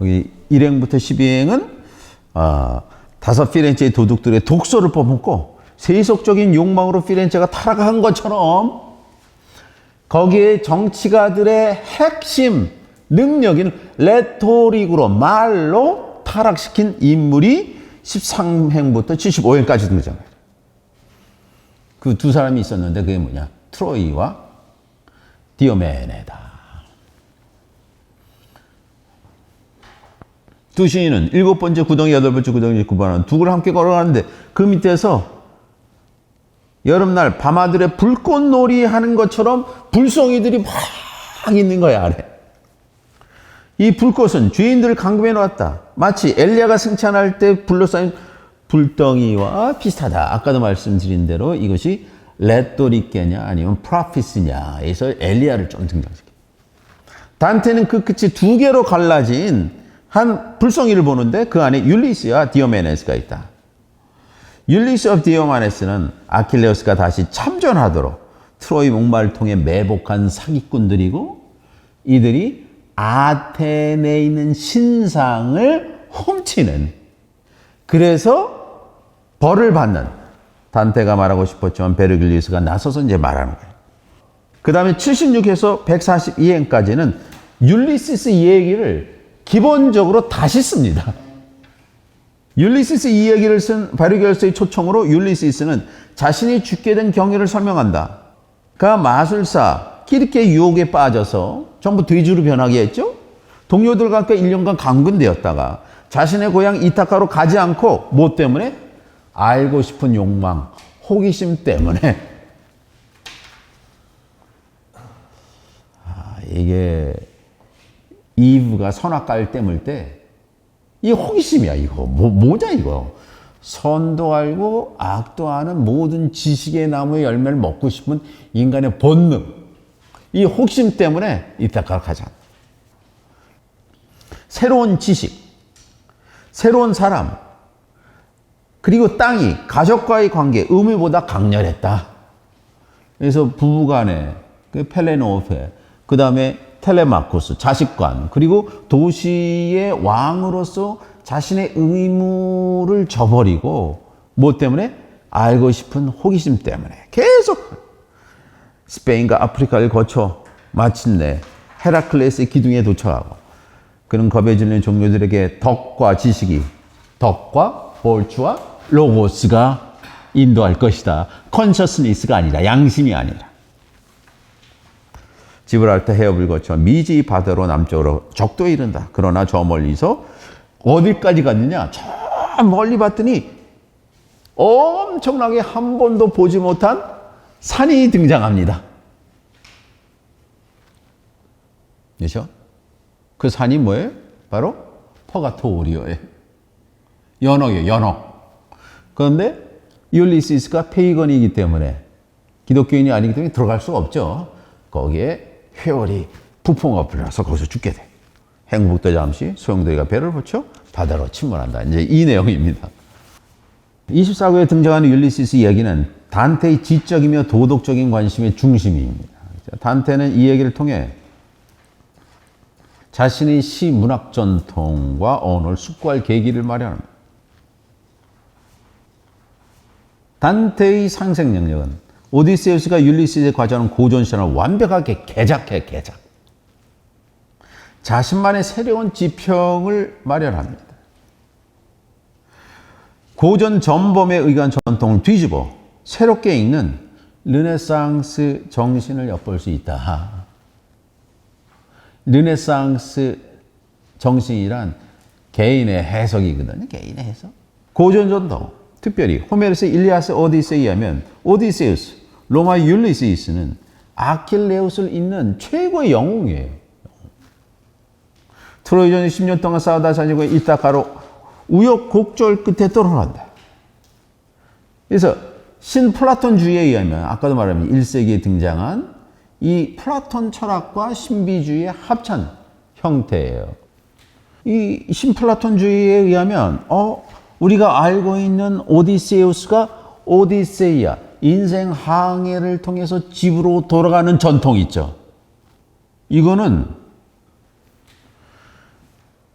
거기 1행부터 12행은 아, 다섯 피렌체의 도둑들의 독소를 퍼붓고 세속적인 욕망으로 피렌체가 타락한 것처럼 거기에 정치가들의 핵심 능력인 레토릭으로 말로 타락시킨 인물이 13행부터 75행까지 등장해요. 그 두 사람이 있었는데 그게 뭐냐? 트로이와 디오메네다. 두 시인은 일곱 번째 구덩이, 여덟 번째 구덩이 구반한 두글 함께 걸어가는데 그 밑에서 여름날 밤아들의 불꽃놀이 하는 것처럼 불송이들이 막 있는 거야, 아래. 이 불꽃은 죄인들을 감금해 놓았다. 마치 엘리야가 승천할 때 불러싸인 불덩이와 비슷하다. 아까도 말씀드린 대로 이것이 레토리케냐 아니면 프라피스냐에서 엘리야를 좀 등장시켜. 단테는 그 끝이 두 개로 갈라진 한 불성이를 보는데 그 안에 율리스와 디오메네스가 있다. 율리스 업 디오메네스는 아킬레우스가 다시 참전하도록 트로이 통해 매복한 사기꾼들이고 이들이 아테네에 있는 신상을 훔치는 그래서 벌을 받는 단테가 말하고 싶었지만 베르길리우스가 나서서 이제 말하는 거예요. 그 다음에 76에서 142행까지는 율리시스 이 얘기를 기본적으로 다시 씁니다. 율리시스 이 얘기를 쓴 바르겔스의 초청으로 율리시스는 자신이 죽게 된 경위를 설명한다. 그 마술사 키르케 유혹에 빠져서 전부 돼지로 변하게 했죠. 동료들과 함께 1년간 강군되었다가 자신의 고향 이타카로 가지 않고 뭐 때문에? 알고 싶은 욕망, 호기심 때문에 아, 이게 이브가 선악과를 땜을 때 이 호기심이야 이거. 뭐, 뭐냐 이거. 선도 알고 악도 아는 모든 지식의 나무의 열매를 먹고 싶은 인간의 본능. 이 호기심 때문에 이따가 가자. 새로운 지식 새로운 사람 그리고 땅이 가족과의 관계 의미보다 강렬했다. 그래서 부부간에 그 펠레노페 그 다음에 텔레마코스, 자식관, 그리고 도시의 왕으로서 자신의 의무를 저버리고, 뭐 때문에? 알고 싶은 호기심 때문에. 계속 스페인과 아프리카를 거쳐 마침내 헤라클레스의 기둥에 도착하고, 그는 겁에 질린 종료들에게 덕과 지식이, 덕과 볼추와 로고스가 인도할 것이다. 컨셔스니스가 아니라, 양심이 아니라. 지브랄타 해협을 거쳐 미지 바다로 남쪽으로 적도에 이른다. 그러나 저 멀리서 어디까지 갔느냐? 저 멀리 봤더니 엄청나게 한 번도 보지 못한 산이 등장합니다. 그렇죠? 그 산이 뭐예요? 바로 퍼가토리오예요. 연옥이에요, 연옥. 그런데 율리시스가 페이건이기 때문에 기독교인이 아니기 때문에 들어갈 수가 없죠. 거기에 회오리 부풍가 불려서 거기서 죽게 돼. 행복도 잠시 소용돌이가 배를 붙여 바다로 침몰한다. 이제 이 내용입니다. 24구에 등장하는 율리시스 이야기는 단테의 지적이며 도덕적인 관심의 중심입니다. 단테는 이 얘기를 통해 자신의 시 문학 전통과 언어를 숙고할 계기를 마련합니다. 단테의 상생 영역은 오디세우스가 율리시스에 과제하는 고전시를 완벽하게 개작해 개작. 자신만의 새로운 지평을 마련합니다. 고전 전범에 의한 전통을 뒤집어 새롭게 읽는 르네상스 정신을 엿볼 수 있다. 르네상스 정신이란 개인의 해석이거든요. 개인의 해석. 고전 전통, 특별히 호메르스 일리아스 오디세이에 의하면 오디세우스, 로마 율리시스는 아킬레우스를 잇는 최고의 영웅이에요. 트로이전이 10년 동안 싸우다 자니고 이타카로 우여곡절 끝에 떨어난다. 그래서 신플라톤주의에 의하면 아까도 말하면 1세기에 등장한 이 플라톤 철학과 신비주의의 합천 형태예요. 이 신플라톤주의에 의하면 어 우리가 알고 있는 오디세우스가 오디세이아 인생 항해를 통해서 집으로 돌아가는 전통 있죠. 이거는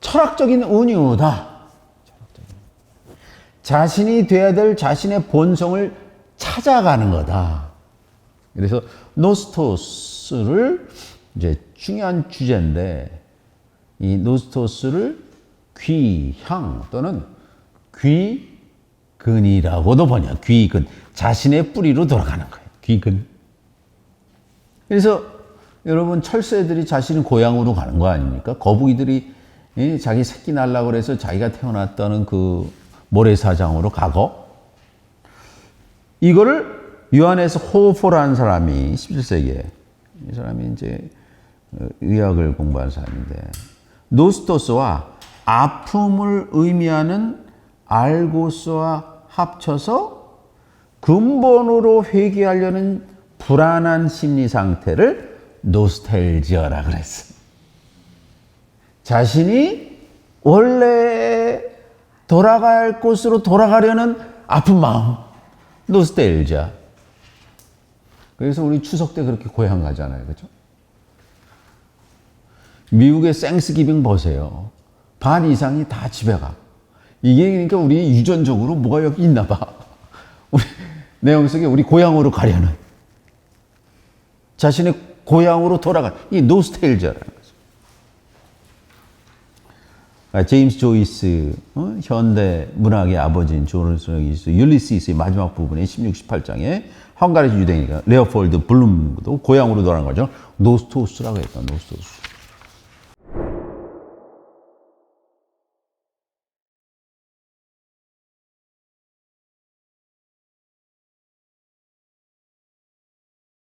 철학적인 은유다. 자신이 돼야 될 자신의 본성을 찾아가는 거다. 그래서 노스토스를 이제 중요한 주제인데 이 노스토스를 귀향 또는 귀 근이라고도 번역. 귀근 자신의 뿌리로 돌아가는 거예요. 귀근. 그래서 여러분 철새들이 자신의 고향으로 가는 거 아닙니까? 거북이들이 예, 자기 새끼 날라 그래서 자기가 태어났다는 그 모래사장으로 가고 이거를 요한에서 호포라는 사람이 17세기에 이 사람이 이제 어, 의학을 공부한 사람인데 노스토스와 아픔을 의미하는 알고스와 합쳐서 근본으로 회귀하려는 불안한 심리 상태를 노스텔지어라 그랬어. 자신이 원래 돌아갈 곳으로 돌아가려는 아픈 마음. 노스텔지아. 그래서 우리 추석 때 그렇게 고향 가잖아요. 그죠? 미국의 생스기빙 보세요. 반 이상이 다 집에 가. 이게 그러니까 우리 유전적으로 뭐가 여기 있나 봐. 우리 내용 속에 우리 고향으로 가려는 자신의 고향으로 돌아가. 이 노스텔지아라는 거죠. 아, 제임스 조이스 어? 현대 문학의 아버지인 조르스 율리시스의 마지막 부분에 16, 18장에 헝가리 유대인이가 레오폴드 블룸도 고향으로 돌아간 거죠. 노스토스라고 했던 노스토스.